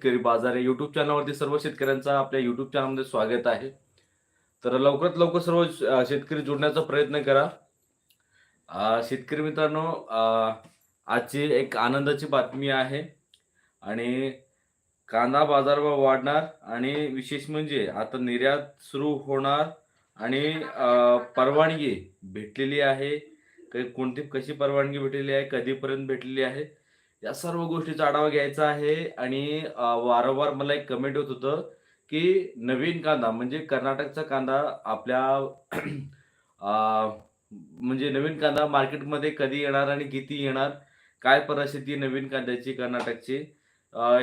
शेतकरी बाजार या युट्यूब चॅनलवरती सर्व शेतकऱ्यांचा आपल्या युट्यूब चॅनलमध्ये स्वागत आहे. तर लवकरात लवकर सर्व शेतकरी जोडण्याचा प्रयत्न करा. शेतकरी मित्रांनो आजची एक आनंदाची बातमी आहे आणि कांदा बाजारभाव वाढणार आणि विशेष म्हणजे आता निर्यात सुरू होणार आणि परवानगी भेटलेली आहे. कोणती कशी परवानगी भेटलेली आहे कधीपर्यंत भेटलेली आहे या सर्व गोष्टीचा आढावा घ्यायचा आहे. आणि वारंवार मला एक कमेंट होत होतं की नवीन कांदा म्हणजे कर्नाटकचा कांदा आपल्या म्हणजे नवीन कांदा मार्केटमध्ये कधी येणार आणि किती येणार काय परिस्थिती नवीन कांद्याची कर्नाटकची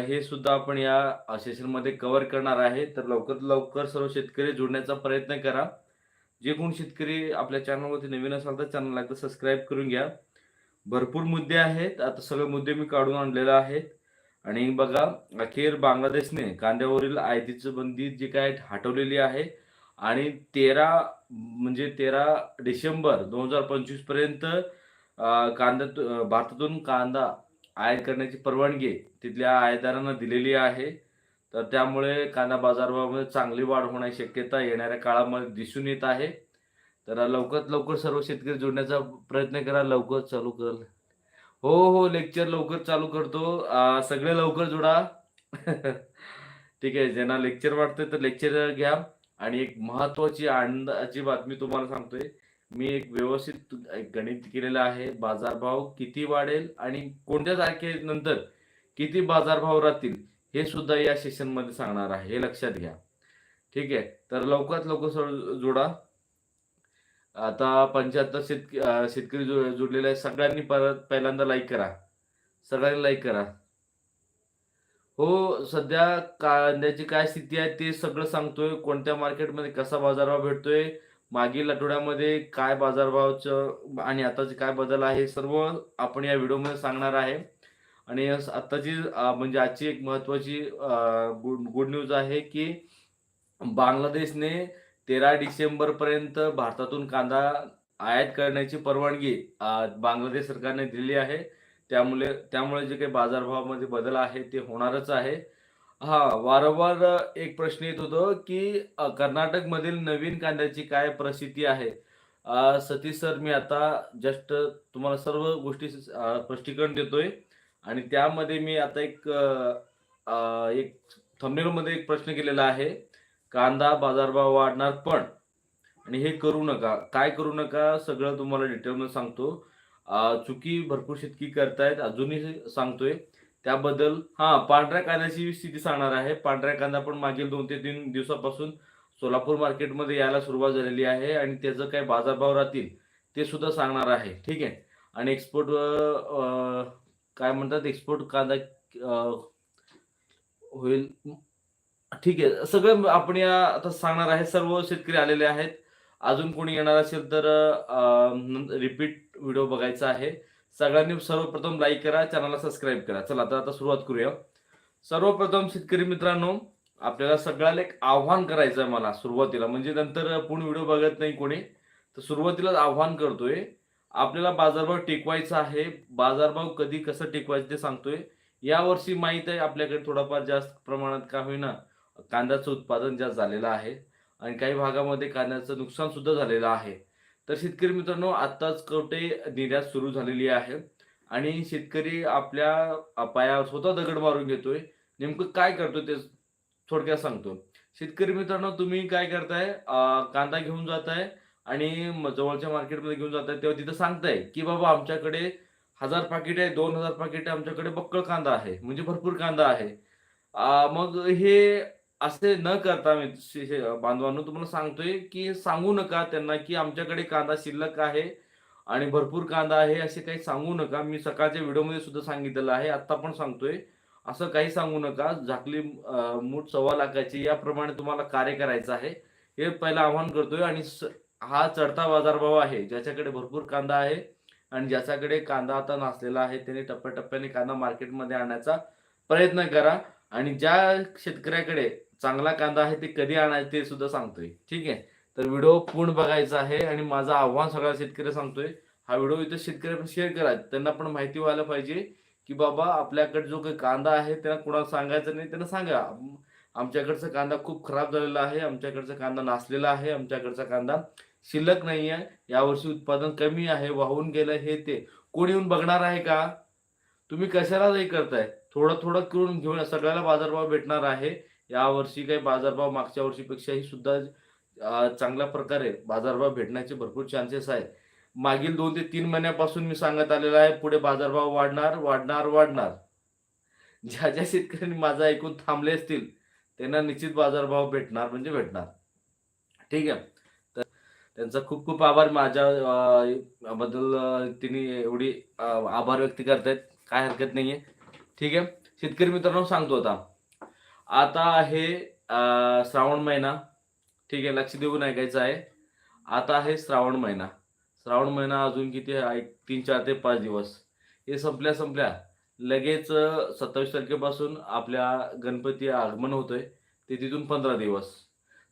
हे सुद्धा आपण या सेशनमध्ये कव्हर करणार आहे. तर लवकरात लवकर सर्व शेतकरी जोडण्याचा प्रयत्न करा. जे कोण शेतकरी आपल्या चॅनलवरती नवीन असाल तर चॅनलला एकदा सबस्क्राईब करून घ्या. भरपूर मुद्दे आहेत. आता सगळे मुद्दे मी काढून आणलेले आहेत. आणि बघा अखेर बांगलादेशने कांद्यावरील आयातीची बंदी जी काय हटवलेली आहे आणि तेरा म्हणजे तेरा डिसेंबर दोन हजार पंचवीसपर्यंत कांदा भारतातून कांदा आयात करण्याची परवानगी तिथल्या आयातदारांना दिलेली आहे. तर त्यामुळे कांदा बाजारभावामध्ये चांगली वाढ होण्याची शक्यता येणाऱ्या काळामध्ये दिसून येत आहे. तर लवकरात लवकर सर्व शेतकरी जोडण्याचा प्रयत्न करा लवकर चालू कर. हो हो लेक्चर लवकर चालू करतो. सगळे लवकर जोडा. ठीक आहे ज्यांना लेक्चर वाटतंय तर लेक्चर घ्या. आणि एक महत्वाची आनंदाची बातमी तुम्हाला सांगतोय. मी एक व्यवस्थित एक गणित केलेलं आहे. बाजारभाव किती वाढेल आणि कोणत्या तारखेनंतर किती बाजारभाव राहतील हे सुद्धा या सेशनमध्ये सांगणार आहे. हे लक्षात घ्या. ठीक आहे तर लवकरात लवकर जोडा. आता पंच्याहत्तर शेतक शेतकरी जो- आहे सगळ्यांनी परत पहिल्यांदा लाईक करा. सगळ्यांनी लाईक करा. हो सध्या कांद्याची काय स्थिती आहे ते सगळं सांगतोय. कोणत्या मार्केटमध्ये कसा बाजारभाव भेटतोय मागील आठवड्यामध्ये काय बाजारभावाचं आणि आताचे काय बदल आहे सर्व आपण या व्हिडिओमध्ये सांगणार आहे. आणि आत्ताची आताची म्हणजे आजची एक महत्वाची गुड गुड न्यूज आहे की बांगलादेशने तेरा डिसेंबर पर्यंत भारतातून कांदा आयात करण्याची परवानगी बांगलादेश सरकारने दिली आहे. त्यामुळे त्यामुळे जे काही बाजारभावामध्ये बदल आहे ते होणारच आहे. हा वारंवार एक प्रश्न येत होतो की कर्नाटक कर्नाटकमधील नवीन कांद्याची काय परिस्थिती आहे? सतीश सर मी आता जस्ट तुम्हाला सर्व गोष्टी स्पष्टीकरण देतोय. आणि त्यामध्ये मी आता एक एक thumbnail मध्ये एक प्रश्न केलेला आहे. कांदा बाजारभाव वाढणार पण आणि हे करू नका. काय करू नका सगळं तुम्हाला डिटेलमध्ये सांगतो. चुकी भरपूर शेतकी करतायत अजूनही सांगतोय. त्याबद्दल हा पांढऱ्या कांद्याची स्थिती सांगणार आहे. पांढऱ्या कांदा पण मागील दोन ते तीन दिवसापासून सोलापूर मार्केटमध्ये यायला सुरुवात झालेली आहे आणि त्याचं काय बाजारभाव राहतील ते सुद्धा सांगणार आहे. ठीक आहे? आणि एक्सपोर्ट काय म्हणतात एक्सपोर्ट कांदा होईल ठीक आहे. सगळं आपण या आता सांगणार आहे. सर्व शेतकरी आलेले आहेत. अजून कोणी येणार असेल तर रिपीट व्हिडिओ बघायचा आहे. सगळ्यांनी सर्वप्रथम लाईक करा चॅनलला सबस्क्राईब करा. चला आता आता सुरुवात करूया. सर्वप्रथम शेतकरी मित्रांनो आपल्याला सगळ्याला एक आव्हान करायचं आहे मला सुरुवातीला. म्हणजे नंतर पूर्ण व्हिडिओ बघत नाही कोणी. तर सुरुवातीलाच आव्हान करतोय. आपल्याला बाजारभाव टिकवायचा आहे. बाजारभाव कधी कसं टिकवायचं ते सांगतोय. यावर्षी माहीत आहे आपल्याकडे थोडाफार जास्त प्रमाणात का होईना. कांद्याचं उत्पादन जास्त झालेलं आहे आणि काही भागामध्ये कांद्याचं नुकसान सुद्धा झालेलं आहे. तर शेतकरी मित्रांनो आत्ताच कवटे निर्यात सुरू झालेली आहे आणि शेतकरी आपल्या पायावर स्वतः दगड मारून घेतोय. नेमकं काय करतोय ते थोडक्यात सांगतो. शेतकरी मित्रांनो तुम्ही काय करताय? कांदा घेऊन जाताय आणि जवळच्या मार्केटमध्ये घेऊन जाताय. तेव्हा तिथं सांगताय की बाबा आमच्याकडे हजार पाकिट आहे दोन हजार पाकिट आहे आमच्याकडे बक्कळ कांदा आहे म्हणजे भरपूर कांदा आहे. मग हे असे न करता मी बांधवांनो तुम्हाला सांगतोय की सांगू नका त्यांना की आमच्याकडे कांदा शिल्लक आहे आणि भरपूर कांदा आहे असे काही सांगू नका. मी सकाळच्या व्हिडिओमध्ये सुद्धा सांगितलेलं आहे आता पण सांगतोय. असं काही सांगू नका. झाकली मूठ सव्वा लाखाची याप्रमाणे तुम्हाला कार्य करायचं आहे. हे पहिलं आव्हान करतोय आणि हा चढता बाजारभाव आहे. ज्याच्याकडे भरपूर कांदा आहे आणि ज्याच्याकडे कांदा आता नसलेला आहे त्याने टप्प्याटप्प्याने कांदा मार्केटमध्ये आणण्याचा प्रयत्न करा. आणि ज्या शेतकऱ्याकडे चांगला कांदा आहे ते कधी आणायचे ते सुद्धा सांगतोय. ठीक आहे? तर व्हिडिओ पूर्ण बघायचा आहे आणि माझं आव्हान सगळ्या शेतकरी सांगतोय. हा व्हिडिओ इथं शेतकऱ्यांना शेअर करा. त्यांना पण माहिती व्हायला पाहिजे की बाबा आपल्याकडे जो काही कांदा आहे त्यांना कुणाला सांगायचं नाही त्यांना सांगा. आमच्याकडचा कांदा खूप खराब झालेला आहे आमच्याकडचा कांदा नासलेला आहे आमच्याकडचा कांदा शिल्लक नाही आहे यावर्षी उत्पादन कमी आहे वाहून गेलं हे ते. कोणी येऊन बघणार आहे का? तुम्ही कशाला हे करताय? थोडं थोडं करून घेऊन सगळ्याला बाजारभाव भेटणार आहे. यावर्षी काही बाजारभाव मागच्या वर्षीपेक्षाही सुद्धा चांगल्या प्रकारे बाजारभाव भेटण्याचे भरपूर चान्सेस आहेत. मागील दोन ते तीन महिन्यापासून मी सांगत आलेला आहे पुढे बाजारभाव वाढणार वाढणार वाढणार. ज्या ज्या शेतकऱ्यांनी माझं ऐकून थांबले असतील त्यांना निश्चित बाजारभाव भेटणार म्हणजे भेटणार. ठीक आहे. तर त्यांचा खूप खूप आभार. माझ्या बद्दल तिने एवढी आभार व्यक्त करतायत. काय हरकत नाहीये. ठीक आहे. शेतकरी मित्रांनो सांगतो आता. आता आहे श्रावण महिना. ठीक आहे लक्ष देऊन ऐकायचं आहे. आता आहे श्रावण महिना. श्रावण महिना अजून किती आहे? तीन चार ते पाच दिवस. हे संपल्या संपल्या लगेच सत्तावीस तारखेपासून आपल्या गणपती आगमन होतोय. ते तिथून पंधरा दिवस.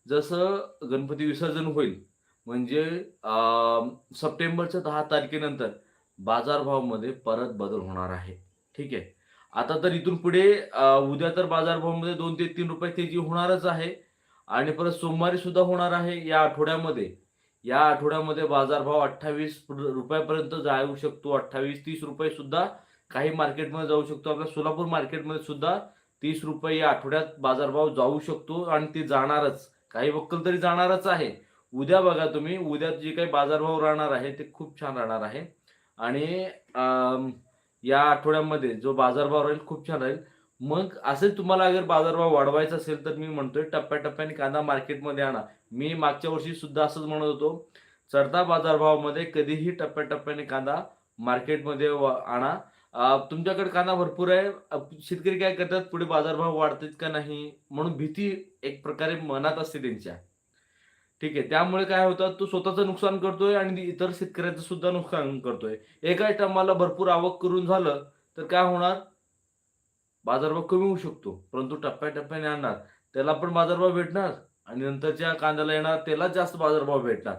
जसं गणपती विसर्जन होईल म्हणजे सप्टेंबरच्या दहा तारखेनंतर बाजारभावामध्ये परत बदल होणार आहे. ठीक आहे? आता तर इथून पुढे उद्या तर बाजारभावामध्ये दोन ते तीन रुपये तेजी होणारच आहे. आणि परत सोमवारी सुद्धा होणार आहे या आठवड्यामध्ये. या आठवड्यामध्ये बाजारभाव अठ्ठावीस रुपयापर्यंत जाऊ शकतो. अठ्ठावीस तीस रुपये सुद्धा काही मार्केटमध्ये जाऊ शकतो. आपल्या सोलापूर मार्केटमध्ये सुद्धा तीस रुपये या आठवड्यात बाजारभाव जाऊ शकतो आणि ते जाणारच. काही वक्कल तरी जाणारच आहे. उद्या बघा तुम्ही उद्या जे काही बाजारभाव राहणार आहे ते खूप छान राहणार आहे. आणि या आठवड्यामध्ये जो बाजारभाव राहील खूप छान राहील. मग असेल तुम्हाला अगर बाजारभाव वाढवायचा असेल तर मी म्हणतोय टप्प्याटप्प्याने कांदा मार्केटमध्ये आणा. मी मागच्या वर्षी सुद्धा असंच म्हणत होतो चढता बाजारभावामध्ये कधीही टप्प्याटप्प्याने कांदा मार्केटमध्ये आणा. तुमच्याकडे कांदा भरपूर आहे. शेतकरी काय करतात पुढे बाजारभाव वाढतात का नाही? म्हणून भीती एक प्रकारे मनात असते त्यांच्या. ठीक आहे. त्यामुळे काय होतं तो स्वतःचं नुकसान करतोय आणि इतर शेतकऱ्याचं सुद्धा नुकसान करतोय. एका टायमाला भरपूर आवक करून झालं तर काय होणार? बाजारभाव कमी होऊ शकतो परंतु टप्प्याटप्प्याने आणणार. त्याला पण बाजारभाव भेटणार आणि नंतरच्या कांद्याला येणार त्याला जास्त बाजारभाव भेटणार.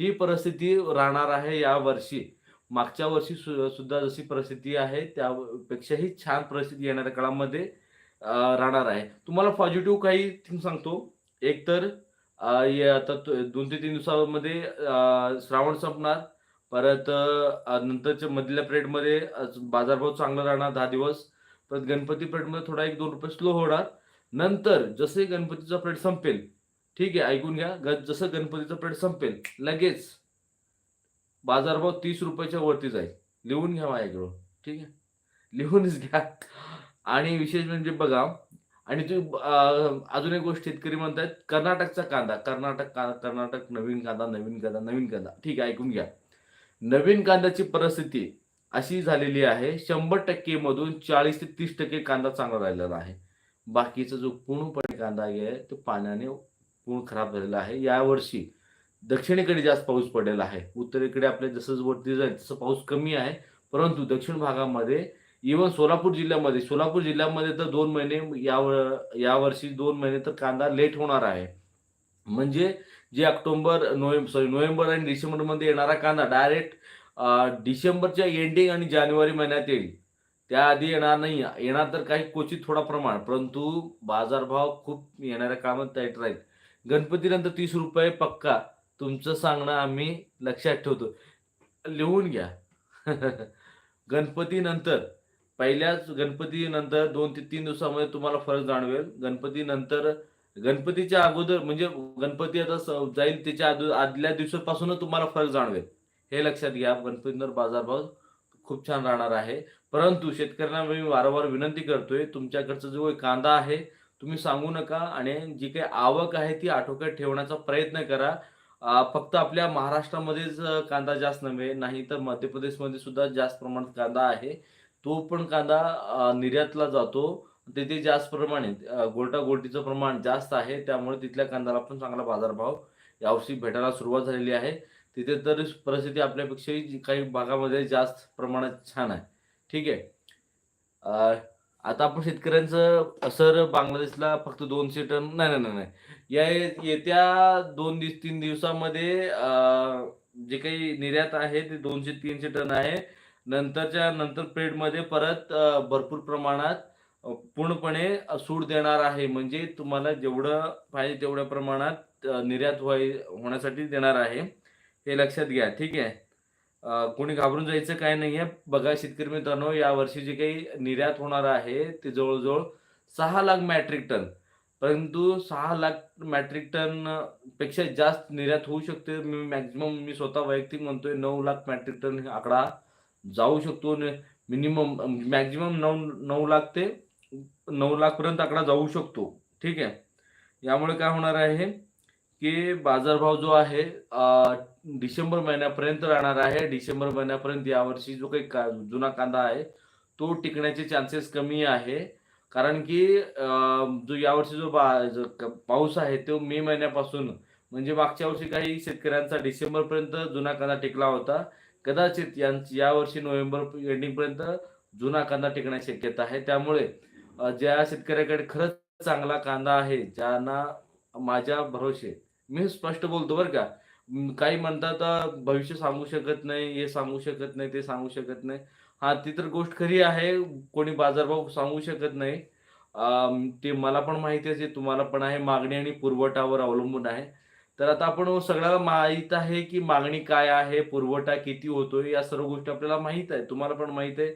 ही परिस्थिती राहणार आहे या वर्षी. मागच्या वर्षी सुद्धा जशी परिस्थिती आहे त्यापेक्षाही छान परिस्थिती येणाऱ्या काळामध्ये राहणार आहे. तुम्हाला पॉझिटिव्ह काही थिंग सांगतो. एक तर आता दोन ते तीन दिवसामध्ये श्रावण संपणार. परत नंतरच्या मधल्या पिरियडमध्ये बाजारभाव चांगला राहणार दहा दिवस. परत गणपती पिरियडमध्ये थोडा एक दोन रुपये स्लो होणार. नंतर जसे गणपतीचा पिरियड संपेल ठीक आहे ऐकून घ्या. जसं गणपतीचा पिरियड संपेल लगेच बाजारभाव तीस रुपयाच्या वरती जाईल. लिहून घ्या माझ्याकडून ठीक आहे? लिहूनच घ्या. आणि विशेष म्हणजे बघा आणि तू अजून एक गोष्ट शेतकरी म्हणतात कर्नाटकचा कांदा कर्नाटक का कर्नाटक नवीन कांदा नवीन कांदा नवीन कांदा. ठीक आहे ऐकून घ्या. नवीन कांद्याची परिस्थिती अशी झालेली आहे शंभर टक्के मधून चाळीस ते तीस टक्के कांदा चांगला राहिलेला आहे. बाकीचा जो पूर्णपणे कांदा आहे तो पाण्याने पूर्ण खराब झालेला आहे. यावर्षी दक्षिणेकडे जास्त पाऊस पडलेला आहे. उत्तरेकडे आपल्या जसं वरती जाईल तसं पाऊस कमी आहे. परंतु दक्षिण भागामध्ये इवन सोलापूर जिल्ह्यामध्ये सोलापूर जिल्ह्यामध्ये तर दोन महिने या यावर्षी दोन महिने तर कांदा लेट होणार आहे. म्हणजे जे ऑक्टोबर नोव्हेंबर सॉरी नोव्हेंबर आणि डिसेंबरमध्ये येणारा कांदा डायरेक्ट डिसेंबरच्या एंडिंग आणि जानेवारी महिन्यात येईल. त्याआधी येणार नाही. येणार तर काही क्वचित थोडा प्रमाण परंतु बाजारभाव खूप येणाऱ्या कामात टाईट राहील. गणपतीनंतर तीस रुपये पक्का. तुमचं सांगणं आम्ही लक्षात ठेवतो. लिहून घ्या. गणपतीनंतर पहिल्याच गणपतीनंतर दोन ते तीन दिवसामध्ये तुम्हाला फरक जाणवेल. गणपतीनंतर गणपतीच्या अगोदर म्हणजे गणपती आता जाईल त्याच्या आदल्या दिवसापासूनच तुम्हाला फरक जाणवेल. हे लक्षात घ्या गणपतीनंतर बाजारभाव खूप छान राहणार आहे. परंतु शेतकऱ्यांना मी वारंवार विनंती करतोय तुमच्याकडचा जो कांदा आहे तुम्ही सांगू नका आणि जी काही आवक आहे ती आटोक्यात ठेवण्याचा प्रयत्न करा. फक्त आपल्या महाराष्ट्रामध्येच कांदा जास्त नव्हे नाही तर मध्य प्रदेशमध्ये सुद्धा जास्त प्रमाणात कांदा आहे. तो पण कांदा निर्यातला जातो. तिथे जास्त प्रमाणे अं, प्रमाण जास्त आहे त्यामुळे तिथल्या कांद्याला पण चांगला बाजारभाव यावर्षी भेटायला सुरुवात झालेली आहे. तिथे तर परिस्थिती आपल्यापेक्षाही काही भागामध्ये जास्त प्रमाणात छान आहे. ठीक आहे. आता आपण शेतकऱ्यांचं सर बांगलादेशला फक्त दोनशे टन नाही नाही नाही नाही. या येत्या दोन दिवस तीन दिवसामध्ये जे काही निर्यात आहे ते दोनशे तीनशे टन आहे. नंतरच्या नंतर पिरियडमध्ये परत भरपूर प्रमाणात पूर्णपणे सूट देणार आहे. म्हणजे तुम्हाला जेवढं पाहिजे तेवढ्या प्रमाणात निर्यात व्हाय होण्यासाठी देणार आहे. हे लक्षात घ्या. ठीक आहे. कोणी घाबरून जायचं काही आहे बघा शेतकरी मित्रांनो, यावर्षी जे काही निर्यात होणार आहे, ते जवळजवळ सहा लाख मॅट्रिक टन. परंतु सहा लाख मॅट्रिक टनपेक्षा जास्त निर्यात होऊ शकते. मी मॅक्झिमम मी स्वतः वैयक्तिक म्हणतोय नऊ लाख मॅट्रिक टन आकडा जाऊ शकतो. मिनिमम मॅक्झिमम नऊ नऊ लाख ते नऊ लाखपर्यंत आकडा जाऊ शकतो. ठीक आहे. यामुळे काय होणार आहे, की बाजारभाव जो आहे डिसेंबर महिन्यापर्यंत राहणार आहे. डिसेंबर महिन्यापर्यंत यावर्षी जो काही का जुना कांदा आहे, तो टिकण्याचे चान्सेस कमी आहे. कारण की जो यावर्षी जो बा पाऊस आहे, तो मे महिन्यापासून म्हणजे मागच्या वर्षी काही शेतकऱ्यांचा डिसेंबरपर्यंत जुना कांदा टिकला होता. कदाचित यांची यावर्षी नोव्हेंबर एंडिंगपर्यंत जुना कांदा टिकण्याची शक्यता आहे. त्यामुळे ज्या शेतकऱ्याकडे खरंच चांगला कांदा आहे, ज्यांना माझ्या भरोसे मी स्पष्ट बोलतो बरं का. काही म्हणतात भविष्य सांगू शकत नाही, हे सांगू शकत नाही, ते सांगू शकत नाही. हा ती तर गोष्ट खरी आहे. कोणी बाजारभाव सांगू शकत नाही. ते मला पण माहिती आहे, तुम्हाला पण आहे. मागणी आणि पुरवठावर अवलंबून आहे. तर आता आपण सगळ्याला माहीत आहे, की मागणी काय आहे, पुरवठा किती होतोय, या सर्व गोष्टी आपल्याला माहीत आहे. तुम्हाला पण माहीत आहे,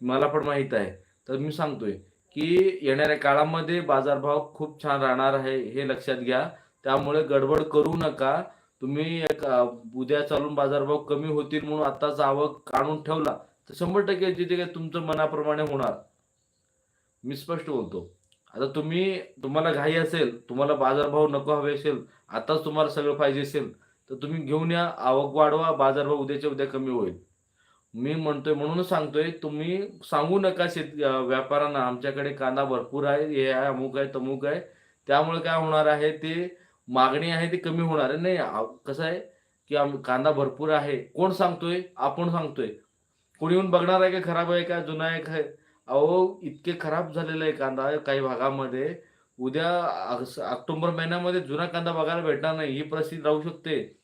मला पण माहीत आहे. तर मी सांगतोय, की येणाऱ्या काळामध्ये बाजारभाव खूप छान राहणार आहे, हे लक्षात घ्या. त्यामुळे गडबड करू नका. तुम्ही एक उद्या चालून बाजारभाव कमी होतील म्हणून आताच आवक काढून ठेवला, तर 100% तिथे काही तुमचं मनाप्रमाणे होणार. मी स्पष्ट बोलतो. आता तुम्ही तुम्हाला घाई असेल, तुम्हाला बाजारभाव नको हवे असेल, आताच तुम्हाला सगळं पाहिजे असेल, तर तुम्ही घेऊन या, आवक वाढवा, बाजारभाव उद्याच्या उद्या कमी होईल. मी म्हणतोय म्हणूनच सांगतोय, तुम्ही सांगू नका शेत व्यापाऱ्यांना आमच्याकडे कांदा भरपूर आहे, हे आहे, अमुक आहे, तमुक आहे. त्यामुळे काय होणार आहे, ते मागणी आहे ती कमी होणार आहे. नाही कसं आहे, की आम कांदा भरपूर आहे. कोण सांगतोय? आपण सांगतोय. कोणी येऊन बघणार आहे, का खराब आहे का, जुना आहे का? अहो, इतके खराब झालेला आहे कांदा काही भागामध्ये. उद्या ऑक्टोबर महिन्यामध्ये जुना कांदा बघायला भेटणार नाही, ही परिस्थिती राहू शकते.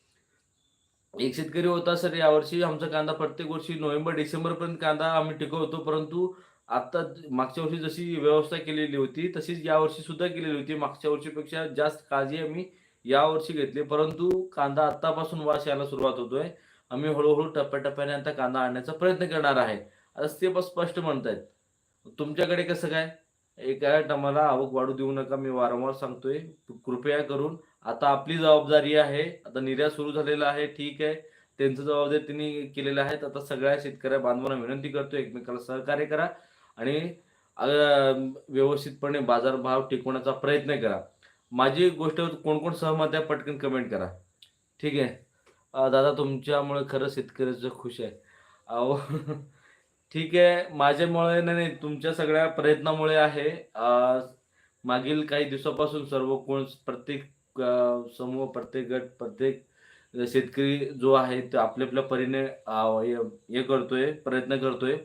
एक शेतकरी होता, "सर यावर्षी आमचा कांदा प्रत्येक वर्षी नोव्हेंबर, डिसेंबरपर्यंत कांदा आम्ही टिकवतो, परंतु आता मागच्या वर्षी जशी व्यवस्था केलेली होती, तशीच यावर्षी सुद्धा केलेली होती. मागच्या वर्षीपेक्षा जास्त काळजी आम्ही यावर्षी घेतली, परंतु कांदा आत्तापासून वास यायला सुरुवात होतोय. आम्ही हळूहळू टप्प्याटप्प्याने आता कांदा आणण्याचा प्रयत्न करणार आहे." असं ते स्पष्ट म्हणतायत. तुमच्याकडे कसं काय? एका टमाला आवक वाढू देऊ नका. मी वारंवार सांगतोय. कृपया करून आता आपली जबाबदारी आहे. आता निर्यात सुरू झालेला आहे, ठीक आहे. त्यांचं जबाबदारी त्यांनी केलेलं आहे. आता सगळ्या शेतकऱ्या बांधवांना विनंती करतो एकमेकाला सहकार्य करा आणि व्यवस्थितपणे बाजारभाव टिकवण्याचा प्रयत्न करा. माझी गोष्ट कोण-कोण सहमत आहे, पटकन कमेंट करा. ठीक आहे. दादा तुमच्यामुळे खरं शेतकऱ्याचं खुश आहे. अहो, ठीक आहे. माझ्यामुळे नाही, नाही तुमच्या सगळ्या प्रयत्नामुळे आहे. मागील काही दिवसापासून सर्व कोण प्रत्येक समूह, प्रत्येक गट, प्रत्येक शेतकरी जो आहे, तो आपल्या-आपल्या परीने हे करतोय, प्रयत्न करतोय.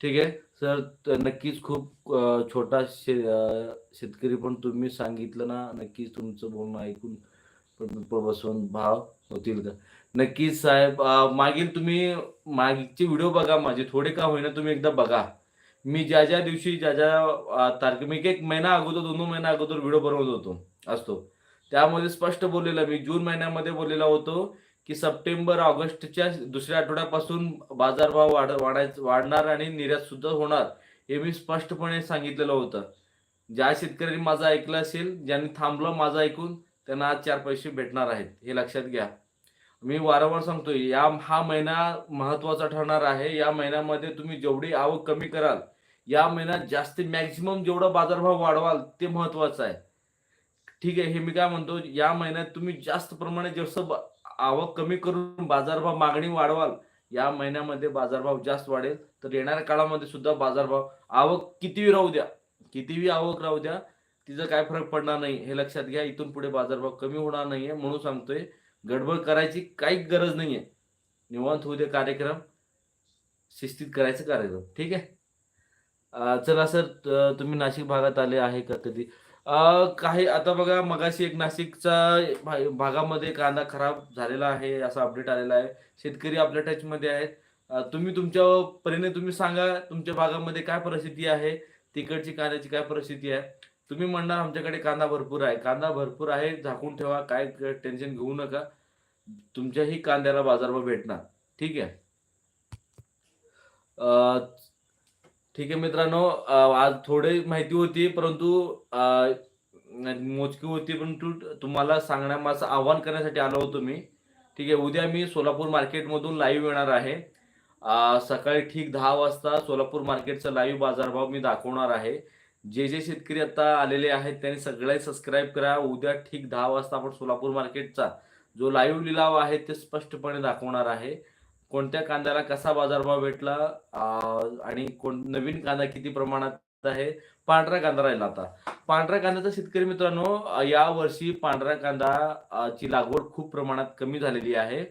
ठीक आहे. सर नक्कीच खूप छोटा शे शेतकरी पण तुम्ही सांगितलं ना, नक्कीच तुमचं बोलणं ऐकून बसवून भाव होतील का? नक्कीच साहेब. मागील तुम्ही मागचे व्हिडिओ बघा माझे, थोडे का होईना तुम्ही एकदा बघा. मी ज्या-ज्या दिवशी ज्या-ज्या तारखे मी एक महिना अगोदर, 2-2 महिना अगोदर व्हिडिओ बनवत होतो असतो. त्यामध्ये स्पष्ट बोललेला मी जून महिन्यामध्ये बोललेला होतो, की सप्टेंबर, ऑगस्टच्या दुसऱ्या आठवड्यापासून बाजारभाव वाढ वाढायचं वाढणार आणि निर्यात सुद्धा होणार, हे मी स्पष्टपणे सांगितलेलं होतं. ज्या शेतकऱ्यांनी माझं ऐकलं असेल, ज्यांनी थांबलं माझं ऐकून, त्यांना आज चार पैसे भेटणार आहेत, हे लक्षात घ्या. मी वारंवार सांगतोय, या हा महिना महत्त्वाचा ठरणार आहे. या महिन्यामध्ये तुम्ही जेवढी आवक कमी कराल, या महिन्यात जास्त मॅक्झिमम जेवढा बाजारभाव वाढवाल, ते महत्वाचं आहे. ठीक आहे. हे मी काय म्हणतो, या महिन्यात तुम्ही जास्त प्रमाणात जसं आवक कमी करून बाजारभाव मागणी वाढवाल, या महिन्यामध्ये बाजारभाव जास्त वाढेल. तर येणाऱ्या काळामध्ये सुद्धा बाजारभाव आवक कितीही राहू द्या, कितीही आवक राहू द्या, तिचा काय फरक पडणार नाही, हे लक्षात घ्या. इथून पुढे बाजारभाव कमी होणार नाहीये, म्हणून सांगतोय. गडबड करायची काही गरज नाहीये. निवांत होऊ दे कार्यक्रम. शिस्तीत करायचं कार्यक्रम. ठीक आहे. चला सर, तुम्ही नाशिक भागात आले आहे का कधी? काही आता बघा मगाशी एक नाशिकचा भागामध्ये कांदा खराब झालेला आहे, असा अपडेट आलेला आहे. शेतकरी आपल्या टचमध्ये आहेत. तुम्ही तुमच्या परीने तुम्ही सांगा तुमच्या भागामध्ये काय परिस्थिती आहे तिकडची कांद्याची काय परिस्थिती आहे तुम्ही म्हणणार आमच्याकडे कांदा भरपूर आहे. कांदा भरपूर आहे झाकून ठेवा काय टेन्शन घेऊ नका. तुमच्याही कांद्याला बाजारभाव भेटणार. ठीक आहे? ठीक आहे मित्रांनो. आज थोडी माहिती होती परंतु मोजकी होती परंतु तुम्हाला सांगण्याचं आवाहन करण्यासाठी आलो होतो मी. ठीक आहे उद्या मी सोलापूर मार्केटमधून लाईव्ह येणार आहे. सकाळी ठीक दहा वाजता सोलापूर मार्केटचा लाईव्ह बाजारभाव मी दाखवणार आहे. जे जे शेतकरी आता आलेले आहेत त्यांनी सगळे सबस्क्राईब करा. उद्या ठीक दहा वाजता आपण सोलापूर मार्केटचा जो लाईव्ह लिलाव आहे ते स्पष्टपणे दाखवणार आहे. कोणत्या कांद्याला कसा बाजारभाव भेटला आणि कोण नवीन कांदा किती प्रमाणात आहे? पांढरा कांदा राहिला आता. पांढऱ्या कांद्याचा शेतकरी मित्रांनो या वर्षी पांढऱ्या कांदा ची लागवड खूप प्रमाणात कमी झालेली आहे.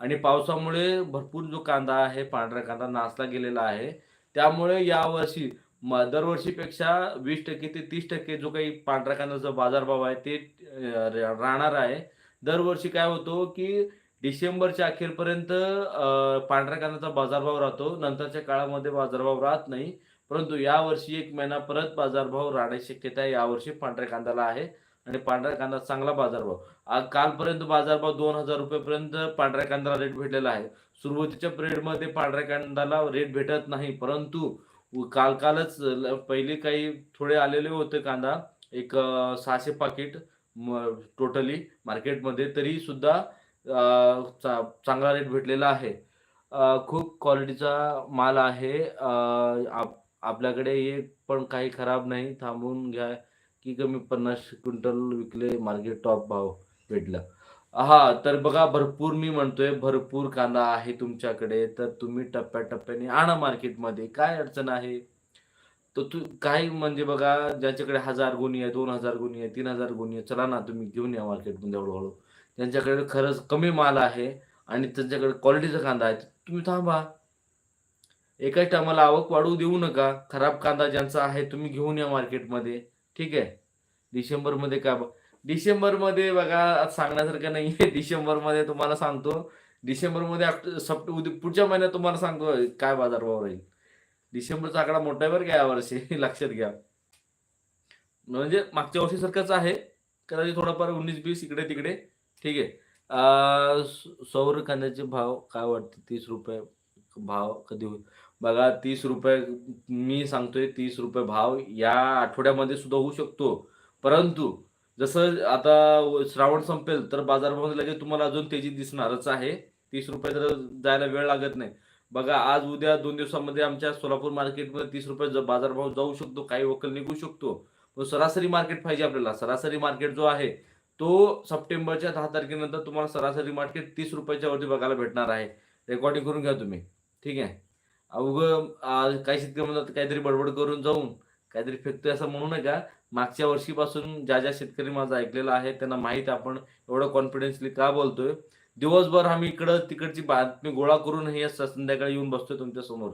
आणि पावसामुळे भरपूर जो कांदा आहे पांढरा कांदा नासला गेलेला आहे. त्यामुळे यावर्षी दरवर्षीपेक्षा वीस टक्के ते तीस टक्के जो काही पांढऱ्या कांद्याचा बाजारभाव आहे ते राहणार आहे. दरवर्षी काय होतो की डिसेंबरच्या अखेरपर्यंत अ, पांढऱ्या कांद्याचा बाजारभाव राहतो. नंतरच्या काळामध्ये बाजारभाव राहत नाही. परंतु यावर्षी एक महिना परत बाजारभाव राहण्याची शक्यता यावर्षी पांढऱ्या कांद्याला आहे आणि पांढऱ्या कांदा चांगला बाजारभाव. आज कालपर्यंत बाजारभाव दोन हजार रुपयेपर्यंत पांढऱ्या कांद्याला रेट भेटलेला आहे. सुरुवातीच्या पिरियडमध्ये पांढऱ्या कांद्याला रेट भेटत नाही. परंतु काल कालच ल- पहिले काही थोडे आलेले होते कांदा. एक सहाशे पाकिट टोटली मार्केटमध्ये तरी सुद्धा चा- चांगला रेट भेटलेला आहे. खूप क्वालिटीचा माल आहे. आप- आपल्याकडे एक पण काही खराब नाही. थांबून घ्या की कमी पन्नास क्विंटल विकले मार्केट टॉप भाव भेटला. हा तर बघा भरपूर मी म्हणतोय भरपूर कांदा आहे तुमच्याकडे तर तुम्ही टप्प्याटप्प्याने आणा मार्केटमध्ये. काय अडचण आहे? तर तू काही म्हणजे बघा ज्याच्याकडे हजार गुणी आहे दोन हजार गुणी आहे तीन हजार गुणी आहे चला ना तुम्ही घेऊन या मार्केटमध्ये हळूहळू. त्यांच्याकडे खरंच कमी माल आहे आणि त्यांच्याकडे क्वालिटीचा कांदा आहे तुम्ही थांबा. एकाच टायमाला आवक वाढवू देऊ नका. खराब कांदा ज्यांचा आहे तुम्ही घेऊन या मार्केटमध्ये. ठीक आहे? डिसेंबरमध्ये डिसेंबरमध्ये बघा सांगण्यासारखं नाही आहे. डिसेंबरमध्ये तुम्हाला सांगतो. डिसेंबरमध्ये सप्ट उद्या पुढच्या महिन्यात तुम्हाला सांगतो काय बाजारभाव राहील. डिसेंबरचा आकडा मोठा आहे बरं का यावर्षी लक्षात घ्या. म्हणजे मागच्या वर्षीसारखंच आहे. कदाचित थोडाफार उन्नीस बीस इकडे तिकडे. ठीक आहे. सौर कांद्याचे भाव काय वाटते? तीस रुपये भाव कधी होईल? बघा तीस रुपये मी सांगतोय तीस रुपये भाव या आठवड्यामध्ये सुद्धा होऊ शकतो. परंतु जसं आता श्रावण संपेल तर बाजारामध्ये लगेच तुम्हाला अजून तेजी दिसणारच आहे. तीस रुपये तर जायला वेळ लागत नाही. बघा आज उद्या दोन दिवसामध्ये आमच्या सोलापूर मार्केटमध्ये तीस रुपये बाजारभाव जाऊ शकतो काही वकल निघू शकतो. पण सरासरी मार्केट पाहिजे आपल्याला. सरासरी मार्केट जो आहे तो सप्टेंबरच्या दहा तारखेनंतर तुम्हाला सरासरी मार्केट तीस रुपयाच्या वरती बघायला भेटणार आहे. रेकॉर्डिंग करून घ्या तुम्ही. ठीक आहे? अवघं काही शेतकरी म्हणतात काहीतरी बडबड करून जाऊन काहीतरी फेकतोय असं म्हणू नका. मागच्या वर्षीपासून ज्या ज्या शेतकरी माझं ऐकलेलं आहे त्यांना माहीत आपण एवढं कॉन्फिडन्सली का बोलतोय? दिवसभर आम्ही इकडं तिकडची बातमी गोळा करून हे संध्याकाळी येऊन बसतोय तुमच्यासमोर.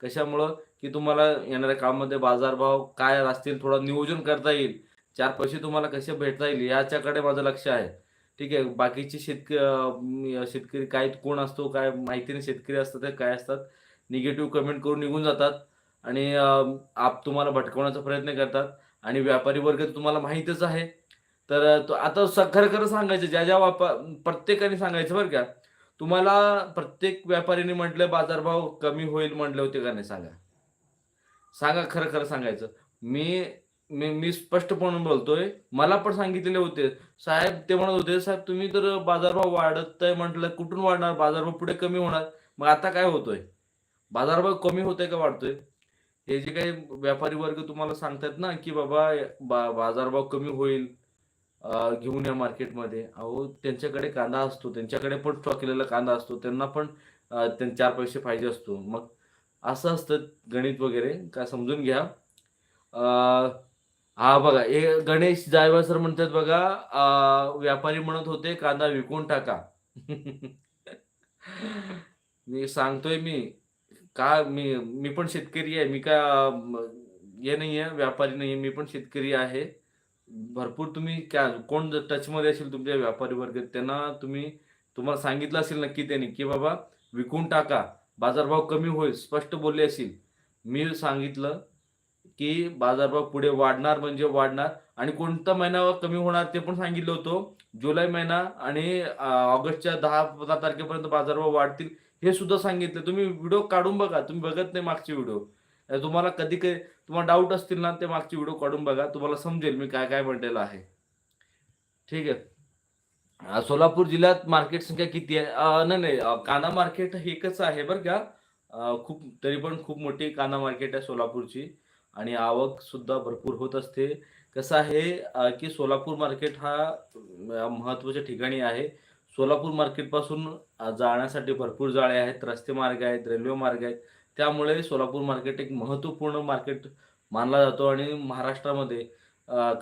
कशामुळं? की तुम्हाला येणाऱ्या कामामध्ये बाजारभाव काय असतील थोडं नियोजन करता येईल. चार पैसे तुम्हाला कसे भेटता येईल याच्याकडे माझं लक्ष आहे. ठीक आहे बाकीचे शेतकरी शेतकरी काय कोण असतो काय माहिती नाही शेतकरी असतात ते काय असतात निगेटिव्ह कमेंट करून निघून जातात. आणि आप तुम्हाला भटकवण्याचा प्रयत्न करतात. आणि व्यापारी वर्ग तर तुम्हाला माहीतच आहे. तर आता खरं खरं सांगायचं ज्या ज्या वापा प्रत्येकाने सांगायचं बरं का तुम्हाला प्रत्येक व्यापाऱ्याने म्हटलं बाजारभाव कमी होईल म्हटले होते का नाही सांगा. सांगा खरं खरं सांगायचं. मी मी मी स्पष्टपणे बोलतोय. मला पण सांगितलेले होते. साहेब ते म्हणत होते साहेब तुम्ही तर बाजारभाव वाढत आहे म्हटलं कुठून वाढणार? बाजारभाव पुढे कमी होणार. मग आता काय होतोय? बाजारभाव कमी होतोय का वाढतोय? हे जे काही व्यापारी वर्ग तुम्हाला सांगतात ना की बाबा बाजारभाव कमी होईल घेऊन या मार्केटमध्ये. अहो त्यांच्याकडे कांदा असतो त्यांच्याकडे पण स्टॉक केलेला कांदा असतो त्यांना पण चार पैसे पाहिजे असतो. मग असं असतं गणित वगैरे काय समजून घ्या. हा बघा हे गणेश जायवा सर म्हणतात बघा व्यापारी म्हणत होते कांदा विकून टाका. मी सांगतोय मी. का मी मी पण शेतकरी आहे. मी का हे नाही आहे व्यापारी नाही आहे. मी पण शेतकरी आहे. भरपूर तुम्ही क्या कोण जर टचमध्ये असेल तुमच्या व्यापारी वर्ग त्यांना तुम्ही तुम्हाला सांगितलं असेल नक्की त्यांनी की बाबा विकून टाका. बाजारभाव कमी होईल स्पष्ट बोलले असेल. मी सांगितलं की बाजारभाव पुढे वाढणार म्हणजे वाढणार. आणि कोणता महिना कमी होणार ते पण सांगितलं होतं. जुलै महिना आणि ऑगस्टच्या दहा पंधरा तारखेपर्यंत बाजारभाव वाढतील. हे सुद्धा सांगितलं. तुम्ही व्हिडिओ काढून बघा. तुम्ही बघत नाही मागचे व्हिडिओ तुम्हाला कधी कधी तुम्हाला डाऊट असतील ना ते मागचे व्हिडिओ काढून बघा. तुम्हाला समजेल मी काय काय म्हटलेलं आहे. ठीक आहे? सोलापूर जिल्ह्यात मार्केट संख्या किती आहे? नाही नाही. कांदा मार्केट हे एकच आहे बरं का. खूप तरी पण खूप मोठी कांदा मार्केट आहे सोलापूरची. आणि आवक सुद्धा भरपूर होत असते. कसं आहे की सोलापूर मार्केट हा महत्त्वाच्या ठिकाणी आहे. सोलापूर मार्केटपासून जाण्यासाठी भरपूर जाळे आहेत रस्ते मार्ग आहेत रेल्वे मार्ग आहेत. त्यामुळे सोलापूर मार्केट एक महत्त्वपूर्ण मार्केट मानला जातो आणि महाराष्ट्रामध्ये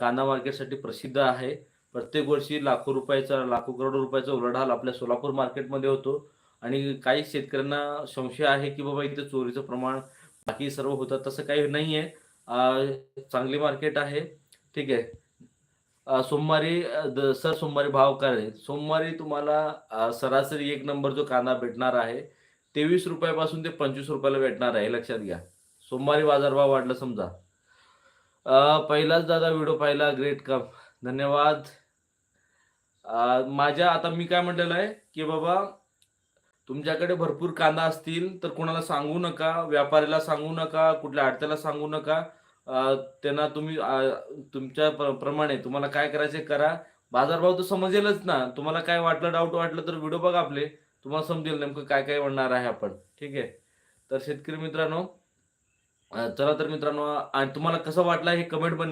कांदा मार्केटसाठी प्रसिद्ध आहे. प्रत्येक वर्षी लाखो रुपयाचा लाखो करोड रुपयाचा उलाढाल आपल्या सोलापूर मार्केटमध्ये होतो. आणि काही शेतकऱ्यांना संशय आहे की बाबा इथे चोरीचं प्रमाण बाकी सर्व होतं तसं काही नाही आहे चांगली मार्केट आहे. ठीक आहे. सोमवारी सर सोमवारी भाव काय आहे? सोमवारी तुम्हाला सरासरी एक नंबर जो कांदा भेटणार आहे तेवीस रुपयापासून ते पंचवीस रुपयाला भेटणार आहे लक्षात घ्या. सोमवारी बाजारभाव वाढला समजा. पहिलाच दादा व्हिडिओ पाहिला ग्रेट कप धन्यवाद. माझ्या आता मी काय म्हटलेलं आहे की बाबा तुमच्याकडे भरपूर कांदा असतील तर कोणाला सांगू नका व्यापाऱ्याला सांगू नका कुठल्या आडत्याला सांगू नका. त्यांना तुम्ही तुमच्या प्रमाणे तुम्हाला काय करायचे करा. बाजारभाव तर समजेलच ना. तुम्हाला काय वाटलं डाऊट वाटलं तर व्हिडिओ बघा आपले. तुम्हाला समजेल नेमकं काय काय म्हणणार आहे आपण. ठीक आहे? तर शेतकरी मित्रांनो चला तर मित्रांनो आणि तुम्हाला कसं वाटलं हे कमेंट पण